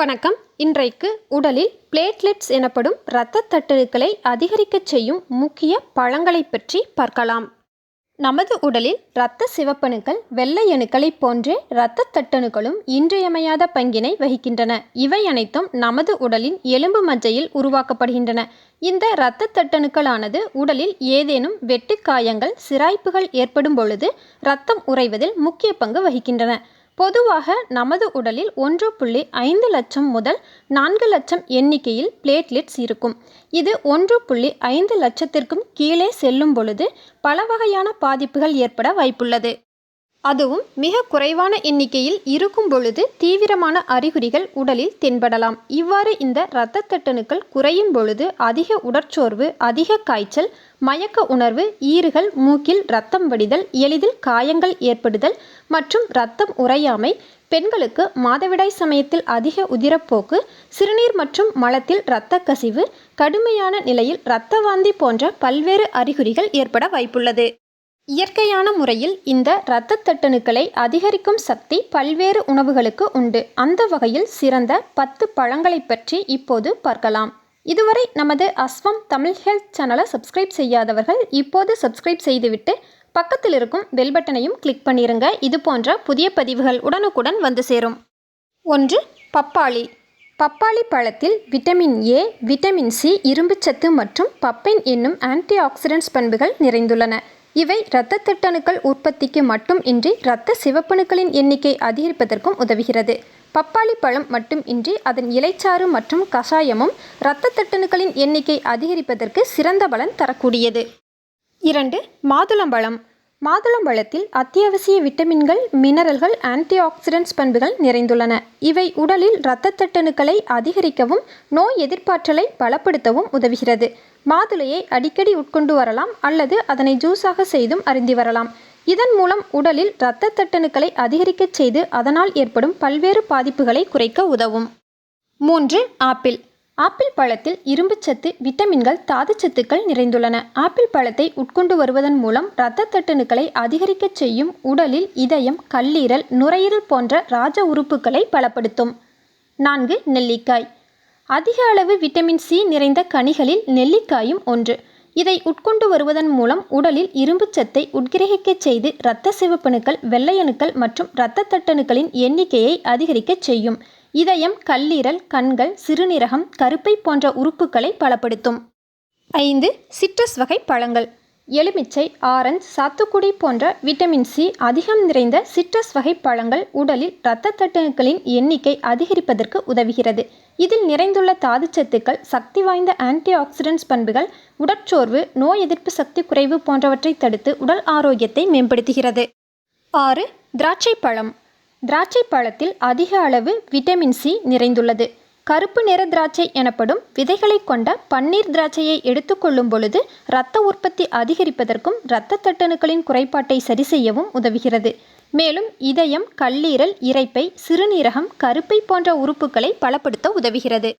வணக்கம். இன்றைக்கு உடலில் பிளேட்லெட்ஸ் எனப்படும் இரத்த தட்டணுக்களை அதிகரிக்கச் செய்யும் முக்கிய பழங்களை பற்றி பார்க்கலாம். நமது உடலில் இரத்த சிவப்பணுக்கள் வெள்ளை அணுக்களைப் போன்றே இரத்த தட்டணுக்களும் இன்றியமையாத பங்கினை வகிக்கின்றன. இவை அனைத்தும் நமது உடலின் எலும்பு மஜ்ஜையில் உருவாக்கப்படுகின்றன. இந்த இரத்த தட்டணுக்களானது உடலில் ஏதேனும் வெட்டுக்காயங்கள் சிராய்ப்புகள் ஏற்படும் பொழுது இரத்தம் உறைவதில் முக்கிய பங்கு வகிக்கின்றன. பொதுவாக நமது உடலில் ஒன்று புள்ளி ஐந்து லட்சம் முதல் நான்கு லட்சம் எண்ணிக்கையில் பிளேட்லெட்ஸ் இருக்கும். இது ஒன்று புள்ளி ஐந்து லட்சத்திற்கும் கீழே செல்லும் பொழுது பல வகையான பாதிப்புகள் ஏற்பட வாய்ப்புள்ளது. அதுவும் மிக குறைவான எண்ணிக்கையில் இருக்கும் பொழுது தீவிரமான அறிகுறிகள் உடலில் தென்படலாம். இவ்வாறு இந்த இரத்த தட்டணுக்கள் குறையும் பொழுது அதிக உடற்சோர்வு அதிக காய்ச்சல் மயக்க உணர்வு ஈறுகள் மூக்கில் இரத்தம் வடிதல் எளிதில் காயங்கள் ஏற்படுதல் மற்றும் இரத்தம் உறையாமை பெண்களுக்கு மாதவிடாய் சமயத்தில் அதிக உதிரப்போக்கு சிறுநீர் மற்றும் மலத்தில் இரத்த கசிவு கடுமையான நிலையில் இரத்த வாந்தி போன்ற பல்வேறு அறிகுறிகள் ஏற்பட வாய்ப்புள்ளது. இயற்கையான முறையில் இந்த இரத்த தட்டணுக்களை அதிகரிக்கும் சக்தி பல்வேறு உணவுகளுக்கு உண்டு. அந்த வகையில் சிறந்த பத்து பழங்களை பற்றி இப்போது பார்க்கலாம். இதுவரை நமது அஸ்வம் தமிழ் ஹெல்த் சேனலை சப்ஸ்கிரைப் செய்யாதவர்கள் இப்போது சப்ஸ்கிரைப் செய்துவிட்டு பக்கத்தில் இருக்கும் பெல் பட்டனையும் கிளிக் பண்ணிருங்க. இது போன்ற புதிய பதிவுகள் உடனுக்குடன் வந்து சேரும். ஒன்று பப்பாளி. பப்பாளி பழத்தில் விட்டமின் ஏ விட்டமின் சி இரும்புச்சத்து மற்றும் பப்பைன் என்னும் ஆன்டி ஆக்சிடென்ட்ஸ் பண்புகள் நிறைந்துள்ளன. இவை இரத்த தட்டணுக்கள் உற்பத்திக்கு மட்டும் இன்றி இரத்த சிவப்பணுக்களின் எண்ணிக்கை அதிகரிப்பதற்கும் உதவுகிறது. பப்பாளி பழம் மட்டும் இன்றி அதன் இலைச்சாறு மற்றும் கஷாயமும் இரத்த தட்டணுக்களின் எண்ணிக்கை அதிகரிப்பதற்கு சிறந்த பலன் தரக்கூடியது. இரண்டு மாதுளம்பழம். மாதுளம்பழத்தில் அத்தியாவசிய விட்டமின்கள் மினரல்கள் ஆன்டி ஆக்சிடென்ட்ஸ் பண்புகள் நிறைந்துள்ளன. இவை உடலில் இரத்த தட்டணுக்களை அதிகரிக்கவும் நோய் எதிர்ப்பாற்றலை பலப்படுத்தவும் உதவுகிறது. மாதுளையை அடிக்கடி உட்கொண்டு வரலாம் அல்லது அதனை ஜூஸாக செய்தும் அருந்தி வரலாம். இதன் மூலம் உடலில் இரத்த தட்டணுக்களை அதிகரிக்கச் செய்து அதனால் ஏற்படும் பல்வேறு பாதிப்புகளை குறைக்க உதவும். மூன்று ஆப்பிள். ஆப்பிள் பழத்தில் இரும்புச்சத்து விட்டமின்கள் தாதுச்சத்துக்கள் நிறைந்துள்ளன. ஆப்பிள் பழத்தை உட்கொண்டு வருவதன் மூலம் இரத்த தட்டணுக்களை அதிகரிக்கச் செய்யும் உடலில் இதயம் கல்லீரல் நுரையீரல் போன்ற ராஜ உறுப்புகளை பலப்படுத்தும். நான்கு நெல்லிக்காய். அதிக அளவு விட்டமின் சி நிறைந்த கனிகளில் நெல்லிக்காயும் ஒன்று. இதை உட்கொண்டு வருவதன் மூலம் உடலில் இரும்புச்சத்தை உட்கிரகிக்கச் செய்து இரத்த சிவப்பணுக்கள் வெள்ளையணுக்கள் மற்றும் இரத்த தட்டணுக்களின் எண்ணிக்கையை அதிகரிக்கச் செய்யும். இதயம் கல்லீரல் கண்கள் சிறுநீரகம் கருப்பை போன்ற உறுப்புகளை பலப்படுத்தும். ஐந்து சிட்ரஸ் வகை பழங்கள். எலுமிச்சை ஆரஞ்சு சாத்துக்குடி போன்ற விட்டமின் சி அதிகம் நிறைந்த சிட்ரஸ் வகை பழங்கள் உடலில் இரத்த தட்டுக்களின் எண்ணிக்கை அதிகரிப்பதற்கு உதவுகிறது. இதில் நிறைந்துள்ள தாதுச்சத்துக்கள் சக்தி வாய்ந்த ஆன்டி ஆக்சிடென்ட்ஸ் பண்புகள் உடற்சோர்வு நோய் எதிர்ப்பு சக்தி குறைவு போன்றவற்றை தடுத்து உடல் ஆரோக்கியத்தை மேம்படுத்துகிறது. ஆறு திராட்சை பழம் திராட்சை பழத்தில் அதிக அளவு விட்டமின் சி நிறைந்துள்ளது. கருப்பு நிற திராட்சை எனப்படும் விதைகளை கொண்ட பன்னீர் திராட்சையை எடுத்துக்கொள்ளும் பொழுது இரத்த உற்பத்தி அதிகரிப்பதற்கும் இரத்த தட்டணுக்களின் குறைபாட்டை சரி செய்யவும் உதவுகிறது. மேலும் இதயம் கல்லீரல் இரைப்பை சிறுநீரகம் கருப்பை போன்ற உறுப்புகளை பலப்படுத்த உதவுகிறது.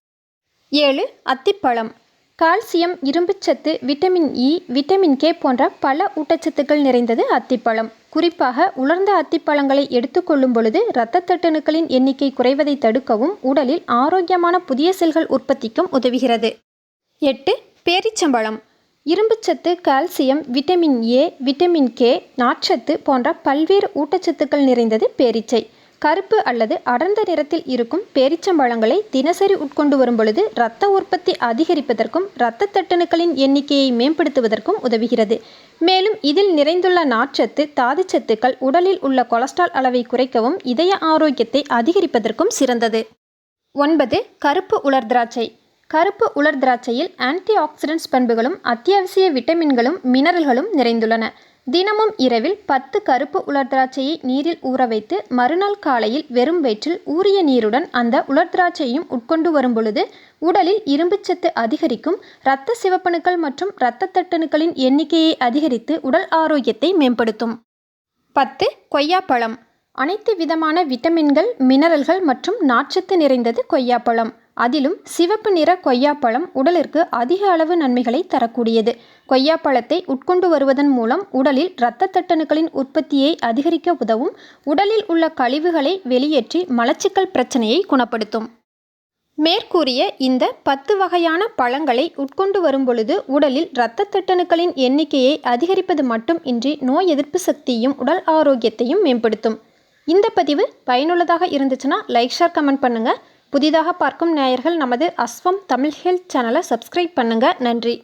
ஏழு அத்திப்பழம். கால்சியம் இரும்புச்சத்து விட்டமின் இ விட்டமின் கே போன்ற பல ஊட்டச்சத்துக்கள் நிறைந்தது அத்திப்பழம். குறிப்பாக உலர்ந்த அத்திப்பழங்களை எடுத்துக்கொள்ளும் பொழுது இரத்த தட்டணுக்களின் எண்ணிக்கை குறைவதை தடுக்கவும் உடலில் ஆரோக்கியமான புதிய செல்கள் உற்பத்திக்கும் உதவுகிறது. எட்டு பேரிச்சம்பழம். இரும்புச்சத்து calcium vitamin A vitamin K நார்ச்சத்து போன்ற பல்வேறு ஊட்டச்சத்துக்கள் நிறைந்தது பேரிச்சை. கருப்பு அல்லது அடர்ந்த நிறத்தில் இருக்கும் பேரிச்சம்பழங்களை தினசரி உட்கொண்டு வரும் பொழுது இரத்த உற்பத்தி அதிகரிப்பதற்கும் இரத்த தட்டணுக்களின் எண்ணிக்கையை மேம்படுத்துவதற்கும் உதவுகிறது. மேலும் இதில் நிறைந்துள்ள நார்ச்சத்து தாதுச்சத்துக்கள் உடலில் உள்ள கொலஸ்ட்ரால் அளவை குறைக்கவும் இதய ஆரோக்கியத்தை அதிகரிப்பதற்கும் சிறந்தது. ஒன்பது கருப்பு உலர் திராட்சை. கருப்பு உலர் திராட்சையில் ஆன்டி ஆக்சிடென்ட்ஸ் பண்புகளும் அத்தியாவசிய விட்டமின்களும் மினரல்களும் நிறைந்துள்ளன. தினமும் இரவில் பத்து கருப்பு உலர் திராட்சையை நீரில் ஊற வைத்து மறுநாள் காலையில் வெறும் வயிற்றில் ஊறிய நீருடன் அந்த உலர் திராட்சையும் உட்கொண்டு வரும் பொழுது உடலில் இரும்புச்சத்து அதிகரிக்கும் இரத்த சிவப்பணுக்கள் மற்றும் இரத்த தட்டணுக்களின் எண்ணிக்கையை அதிகரித்து உடல் ஆரோக்கியத்தை மேம்படுத்தும். பத்து கொய்யாப்பழம். அனைத்து விதமான விட்டமின்கள் மினரல்கள் மற்றும் நார்ச்சத்து நிறைந்தது கொய்யாப்பழம். அதிலும் சிவப்பு நிற கொய்யாப்பழம் உடலிற்கு அதிக அளவு நன்மைகளை தரக்கூடியது. கொய்யாப்பழத்தை உட்கொண்டு வருவதன் மூலம் உடலில் இரத்த தட்டணுக்களின் உற்பத்தியை அதிகரிக்க உதவும். உடலில் உள்ள கழிவுகளை வெளியேற்றி மலச்சிக்கல் பிரச்சனையை குணப்படுத்தும். மேற்கூறிய இந்த பத்து வகையான பழங்களை உட்கொண்டு வரும்பொழுது உடலில் இரத்த தட்டணுக்களின் எண்ணிக்கையை அதிகரிப்பது மட்டும் இன்றி நோய் எதிர்ப்பு சக்தியையும் உடல் ஆரோக்கியத்தையும் மேம்படுத்தும். இந்த பதிவு பயனுள்ளதாக இருந்துச்சுன்னா லைக் ஷேர் கமெண்ட் பண்ணுங்கள் புதிதாக பார்க்கும் நேயர்கள் நமது அஸ்வம் தமிழ் ஹெல்த் சேனலை சப்ஸ்கிரைப் பண்ணுங்கள் நன்றி.